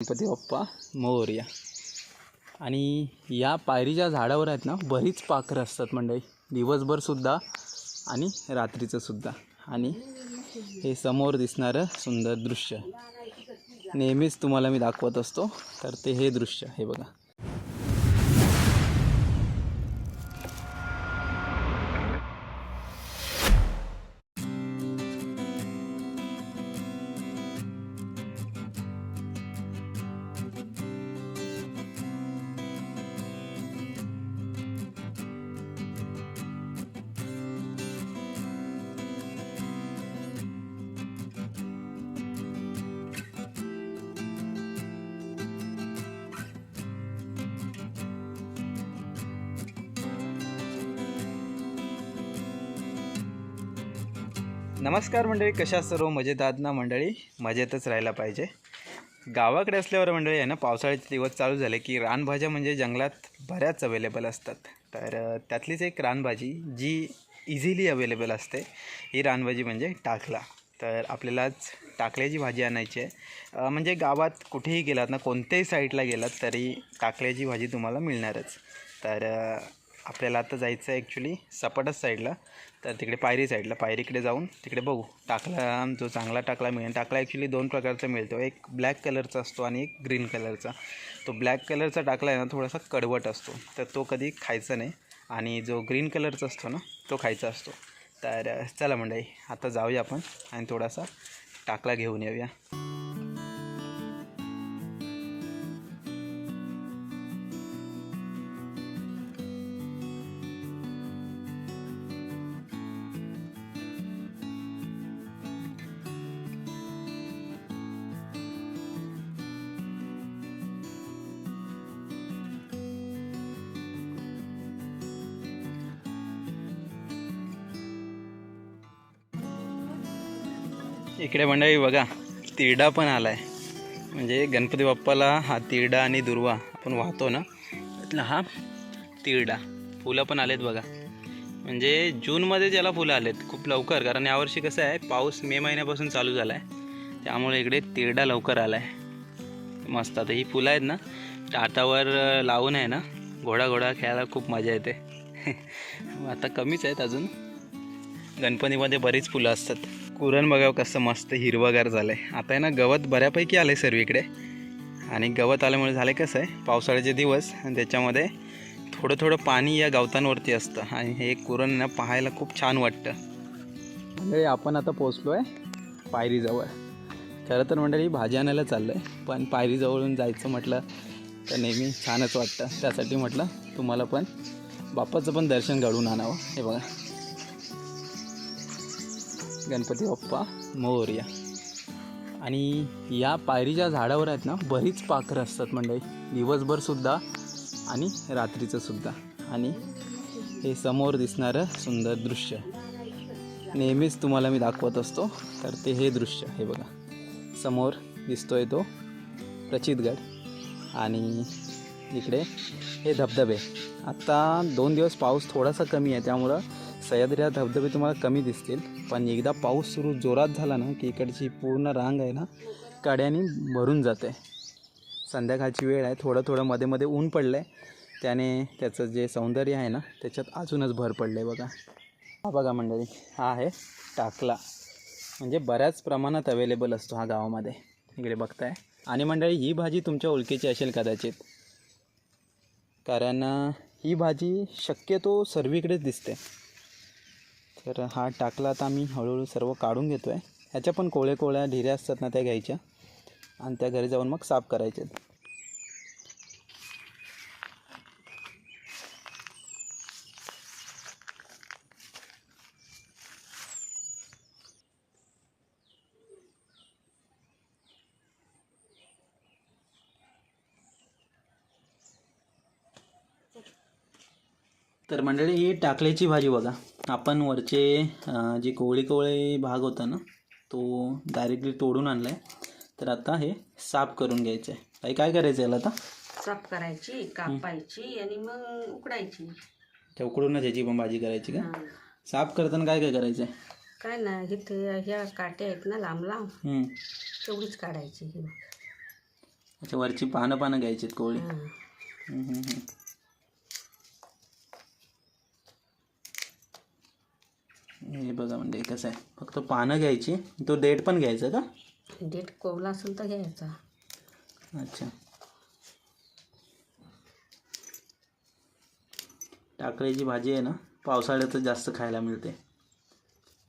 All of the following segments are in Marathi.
गणपती बाप्पा मोरया. आणि या पायरीच्या झाडावर आहेत ना बरीच पाखरं असतात मंडळी. दिवसभर सुद्धा आणि रात्रीचं सुद्धा. आणि हे समोर दिसणारं सुंदर दृश्य. नेहमीच तुम्हाला मी दाखवत असतो तर ते हे दृश्य हे बघा. नमस्कार मंडळी कशा सर्व मजेत आहात ना मंडळी? मजेतच राहायला पाहिजे. गावाकडे असल्यावर मंडळी आहे ना पावसाळ्याचे दिवस चालू झाले की रानभाज्या म्हणजे जंगलात बऱ्याच अवेलेबल असतात. तर त्यातलीच एक रानभाजी जी इझिली अवेलेबल असते ही रानभाजी म्हणजे टाकला. तर आपल्यालाच टाकल्याची भाजी आणायची आहे. म्हणजे गावात कुठेही गेलात ना कोणत्याही साईडला गेलात तरी टाकल्याची भाजी तुम्हाला मिळणारच. तर आपल्याला आता जायचं आहे ॲक्च्युली सपाटच साईडला तर तिकडे पायरी साईडला पायरीकडे जाऊन तिकडे बघू. टाकला जो चांगला टाकला मिळेल. टाकला ॲक्च्युली दोन प्रकारचा मिळतो. एक ब्लॅक कलरचा असतो आणि एक ग्रीन कलरचा तो ब्लॅक कलरचा टाकला आहे ना थोडासा कडवट असतो. तर तो कधी खायचा नाही. आणि जो ग्रीन कलरचा असतो ना तो खायचा असतो. तर चला मंडळी आता जाऊया आपण आणि थोडासा टाकला घेऊन येऊया. इकडे मंडळी बघा तिरडा पण आला आहे म्हणजे गणपती बाप्पाला हा तिरडा आणि दुर्वा आपण वाहतो ना त्यातला हा तिरडा. फुलं पण आलेत बघा. म्हणजे जूनमध्ये ज्याला फुलं आलेत खूप लवकर. कारण यावर्षी कसं आहे पाऊस मे महिन्यापासून चालू झाला आहे त्यामुळे इकडे तिरडा लवकर आला आहे मस्त. आता ही फुलं आहेत ना टाटावर लावून आहे ना घोडा घोडा खेळायला खूप मजा येते. आता कमीच आहेत अजून. गणपतीमध्ये बरीच फुलं असतात. कुरण बघावं कसं मस्त हिरवगार झालं आहे आता आहे ना गवत बऱ्यापैकी आलं आहे सर्वीकडे. आणि गवत आल्यामुळे झालं कसं आहे पावसाळ्याचे दिवस आणि त्याच्यामध्ये थोडं थोडं पाणी या गवतांवरती असतं. आणि हे कुरण ना पाहायला खूप छान वाटतं. म्हणजे आपण आता पोचलो आहे पायरीजवळ. खरं तर मंडळी भाजी आणायला चाललं आहे पण पायरीजवळून जायचं म्हटलं तर नेहमी छानच वाटतं. त्यासाठी म्हटलं तुम्हाला पण बाप्पाचं पण दर्शन घडवून आणावं. हे बघा. गणपती बाप्पा मोरया. आणि या पायरीच्या झाडावर आहेत ना बरीच पाखरं असतात मंडळी. दिवसभरसुद्धा आणि रात्रीचंसुद्धा आणि हे समोर दिसणारं सुंदर दृश्य. नेहमीच तुम्हाला मी दाखवत असतो तर ते हे दृश्य हे बघा. समोर दिसतोय तो प्रचितगड. आणि इकडे हे धबधबे. आत्ता दोन दिवस पाऊस थोडासा कमी आहे त्यामुळं सह्याद्री धबधबे तुम्हाला कमी दिसतील पण एकदा पाऊस सुरू जोरात झाला ना की इकडची पूर्ण रांग आहे ना कड्याने भरून जाते. संध्याकाळची वेळ आहे थोडं थोडं मध्ये मध्ये ऊन पडलं आहे त्याने त्याचं जे सौंदर्य आहे ना त्याच्यात अजूनच भर पडलं आहे बघा. हा बघा मंडळी हा आहे टाकला. म्हणजे बऱ्याच प्रमाणात अवेलेबल असतो हा गावामध्ये. इकडे बघताय. आणि मंडळी ही भाजी तुमच्या ओळखीची असेल कदाचित. कारण ही भाजी शक्यतो सर्वीकडेच दिसते. तर हा टाकला आता आम्ही हळूहळू सर्व काढून घेतो आहे ह्याच्या पण कोळे कोळ्या ढिऱ्या असतात ना त्या घ्यायच्या. आणि त्या घरी जाऊन मग साफ करायच्या तर मंडळी ही टाकल्याची भाजी बघा. आपण वरचे जे कोवळे कोवळे भाग होता ना तो डायरेक्टली तोडून आणला आहे तर आता हे साफ करून घ्यायचं आहे काही काय करायचं याला आता साफ करायची कापायची आणि मग उकडायची त्या उकडूनच ह्याची पण भाजी करायची का हा. साफ करताना काय काय करायचं आहे काय ना इथे ह्या काट्या आहेत ना लांब लांब हम्म. तेवढीच काढायची ही. अच्छा वरची पानं पानं घ्यायची आहेत कोवळी हं. हम्म, हम्म, हम्म. हे बघा म्हणजे कसं आहे. फक्त पानं घ्यायची. तो देठ पण घ्यायचा का? देठ कोवला असेल तर घ्यायचा. अच्छा. टाकळीची भाजी आहे ना पावसाळ्यातच जास्त खायला मिळते.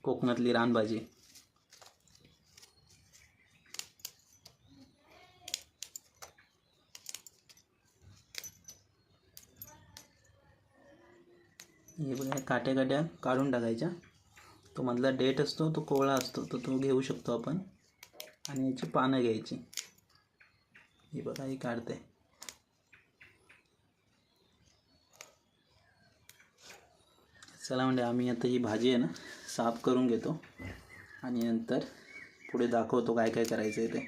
कोकणातली रानभाजी. हे बघा काट्या काट्या काढून टाकायच्या. तो मधला डेट असतो तो कोवळा असतो तो तो घेऊ शकतो आपण. आणि याची पानं घ्यायची. ही बघा ही काढते. चला म्हणजे आम्ही आता ही भाजी आहे ना साफ करून घेतो. आणि नंतर पुढे दाखवतो काय काय करायचं आहे ते.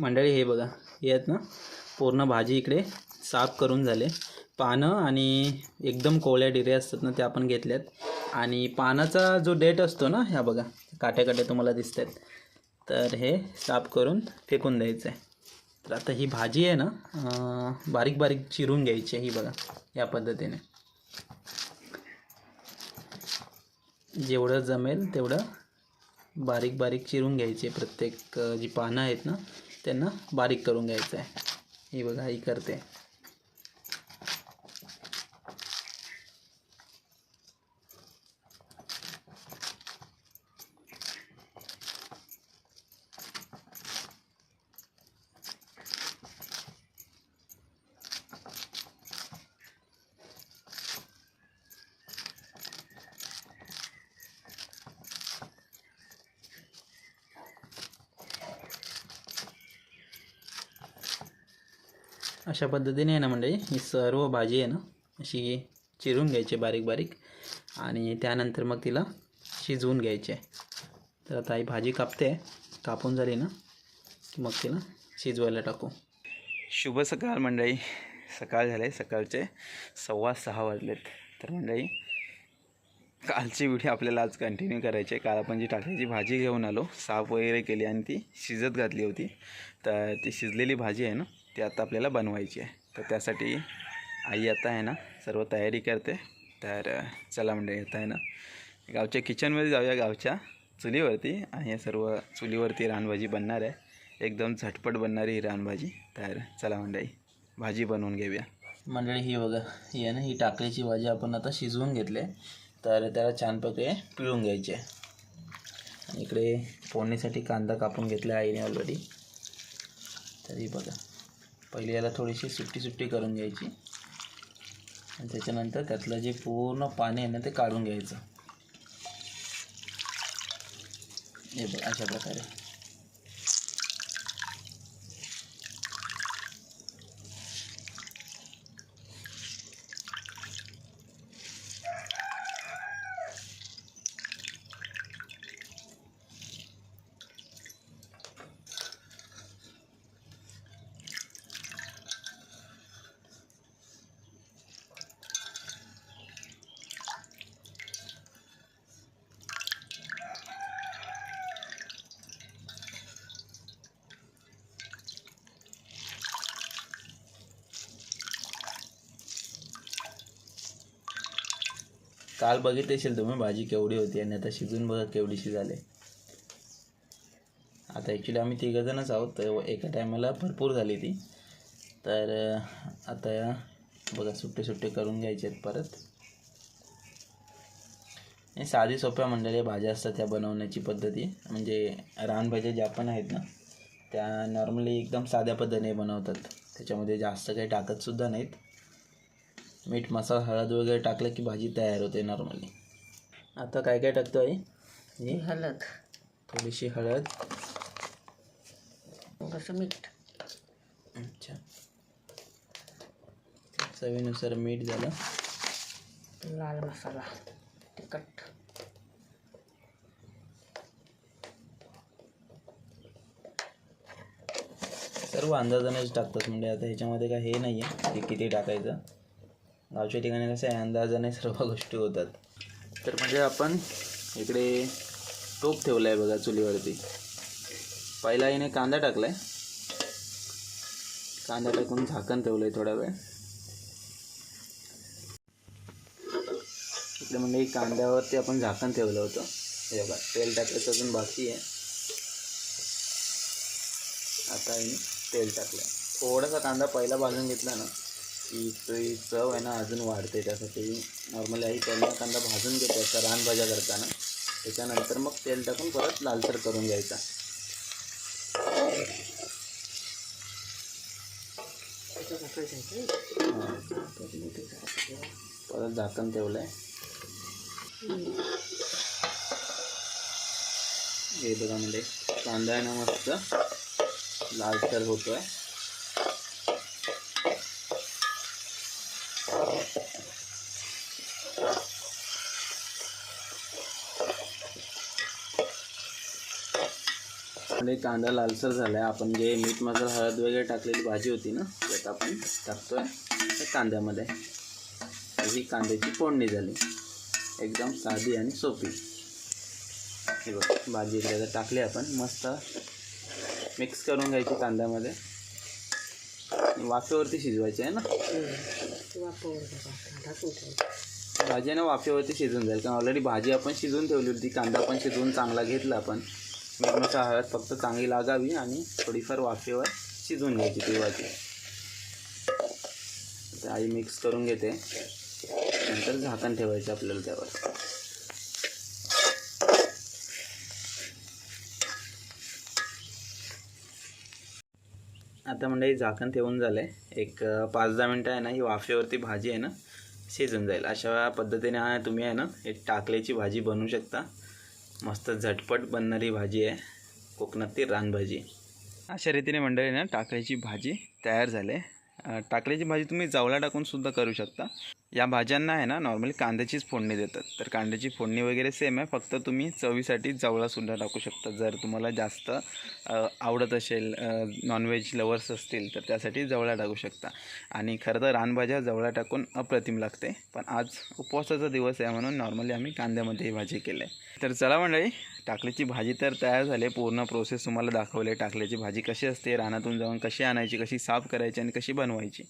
मंडळी हे बघा. हे आहेत ना पूर्ण भाजी इकडे साफ करून झाले. पानं आणि एकदम कोवळ्या डिरे असतात ना ते आपण घेतल्यात. आणि पानाचा जो डेट असतो ना ह्या बघा काट्या काट्या तुम्हाला दिसत आहेत तर हे साफ करून फेकून द्यायचं आहे तर आता ही भाजी आहे ना बारीक बारीक चिरून घ्यायची आहे ही बघा या पद्धतीने. जेवढं जमेल तेवढं बारीक बारीक चिरून घ्यायचे प्रत्येक जी पानं आहेत ना त्यांना बारीक करून घ्यायचं आहे ही बघा ही करते. अशा पद्धतीने आहे ना मंडळी ही सर्व भाजी आहे ना अशी चिरून घ्यायची बारीक बारीक आणि त्यानंतर मग तिला शिजवून घ्यायचे. तर आता ही भाजी कापते कापून झाली ना की मग तिला शिजवायला टाकू. शुभ सकाळ मंडळी. सकाळ झाले सकाळचे सव्वा सहा वाजलेत. तर मंडळी कालची व्हिडिओ आपल्याला आज कंटिन्यू करायची आहे. काल आपण जी टाकल्याची भाजी घेऊन आलो साफ वगैरे केली आणि ती शिजत घातली होती. तर ती शिजलेली भाजी आहे ना ती आता आपल्याला बनवायची आहे. तर त्यासाठी आई आता आहे ना सर्व तयारी करते. तर चला म्हणजे येत आहे ना गावच्या किचनमध्ये जाऊया गावच्या चुलीवरती. आणि हे सर्व चुलीवरती रानभाजी बनणार आहे. एकदम झटपट बनणारी ही रानभाजी. तर चला मंडळी भाजी बनवून घेऊया. मंडळी ही बघा ही आहे ना ही टाकळीची भाजी आपण आता शिजवून घेतली आहे. तर त्याला छानपैकी पिळून घ्यायची आहे. इकडे फोडणीसाठी कांदा कापून घेतला आईने ऑलरेडी तरी बघा. पहिले याला थोडीशी सुट्टी सुट्टी करून घ्यायची. आणि त्याच्यानंतर त्यातलं जे पूर्ण पाणी आहे ना ते काढून घ्यायचं. हे बघ अशा प्रकारे. काल बघितलेशील तुम्ही भाजी केवढी होती आणि आता शिजून बघा केवढीशी झाले आता ॲक्च्युली आम्ही तिघंजणच आहोत तर एका टायमाला भरपूर झाली ती. तर आता बघा सुट्टे सुट्टे करून घ्यायचे आहेत परत. नाही साधी सोप्या मंडळी भाज्या असतात त्या बनवण्याची पद्धती. म्हणजे रानभाज्या ज्या पण आहेत ना त्या नॉर्मली एकदम साध्या पद्धतीने बनवतात. त्याच्यामध्ये जास्त काही टाकतसुद्धा नाहीत. मीठ मसाला हळद वगैरे टाकलं की भाजी तयार होते नॉर्मली आता काय काय टाकतो आहे ही हळद. थोडीशी हळद. थोडंसं मीठ. अच्छा. चवीनुसार मीठ झालं. लाल मसाला तिखट. सर्व अंदाजानेच टाकतात म्हणजे आता ह्याच्यामध्ये काय हे नाही आहे की किती टाकायचं. गावच्या ठिकाणी कसं आहे अंदाजाने सर्व गोष्टी होतात. तर म्हणजे आपण इकडे टोप ठेवला आहे बघा चुलीवरती. पहिला हिने कांदा टाकला आहे कांदा टाकून झाकण ठेवलं आहे थोडा वेळ. इकडे म्हणजे कांद्यावरती आपण झाकण ठेवलं होतं. हे बघा तेल टाकायचं अजून बाकी आहे. आता हिने तेल टाकलं थोडासा कांदा पहिला भाजून घेतला ना ती चव आहे ना अजून वाढते त्यासाठी. नॉर्मली आई पहिला कांदा भाजून घेते असा रानभाज्या करताना. त्याच्यानंतर मग तेल टाकून परत लालसर करून घ्यायचा. परत झाकण ठेवलं आहे? हे. बघा म्हणजे कांदा आहे ना मस्त. लालसर होतोय. आपले कांदा लालसर झाला आहे आपण जे मीठ मसाला हळद वगैरे टाकलेली भाजी होती ना त्यात आपण टाकतोय त्या कांद्यामध्ये. ही कांद्याची फोडणी झाली. एकदम साधी आणि सोपी. हे बघ भाजी इकडे आता टाकली आपण. मस्त मिक्स करून घ्यायची कांद्यामध्ये. वाफेवरती शिजवायची आहे ना? भाजी आहे ना वाफेवरती शिजून जाईल. कारण ऑलरेडी भाजी आपण शिजवून ठेवली होती. कांदा पण शिजवून चांगला घेतला आपण. मीठ हळद फक्त चांगली लागावी आणि थोडीफार वाफेवर शिजवून घ्यायची ती भाजी आई मिक्स करून घेते. नंतर झाकण ठेवायचं आपल्याला त्यावर. आता म्हणजे झाकण ठेवून झालं. आहे एक पाच दहा मिनटं आहे ना ही वाफेवरती भाजी आहे ना शिजून जाईल. अशा पद्धतीने हा तुम्ही आहे ना एक टाकल्याची भाजी बनवू शकता. मस्त झटपट बनणारी भाजी आहे. कोकणातली रानभाजी. अशा रीतीने मंडळी ना टाकल्याची भाजी तयार झाली आहे. टाकळीची भाजी तुम्ही जावला टाकून सुद्धा करू शकता. या भाज्यांना आहे ना नॉर्मली कांद्याचीच फोडणी देतात. तर कांद्याची फोडणी वगैरे सेम आहे फक्त तुम्ही चवीसाठी जवळासुद्धा टाकू शकता. जर तुम्हाला जास्त आवडत असेल नॉनव्हेज लवर्स असतील तर त्यासाठी जवळा टाकू शकता. आणि खरं तर रानभाज्या जवळा टाकून अप्रतिम लागते. पण आज उपवासाचा दिवस आहे म्हणून नॉर्मली आम्ही कांद्यामध्ये ही भाजी केली. आहे तर चला मंडळी टाकल्याची भाजी तर तयार झाली. आहे. पूर्ण प्रोसेस तुम्हाला दाखवली. टाकल्याची भाजी कशी असते रानातून जाऊन कशी आणायची कशी साफ करायची आणि कशी बनवायची.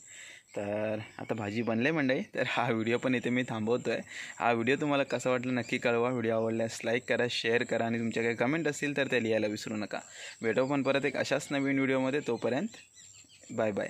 तर आता भाजी बनले मंडळी. तर हा व्हिडिओ पण इथे मी थांबवतो आहे हा व्हिडिओ तुम्हाला कसा वाटला नक्की कळवा. व्हिडिओ आवडल्यास लाईक करा शेअर करा आणि तुमच्या काही कमेंट असतील तर ते लिहायला विसरू नका. भेटू पण परत एक अशाच नवीन व्हिडिओमध्ये. तोपर्यंत बाय बाय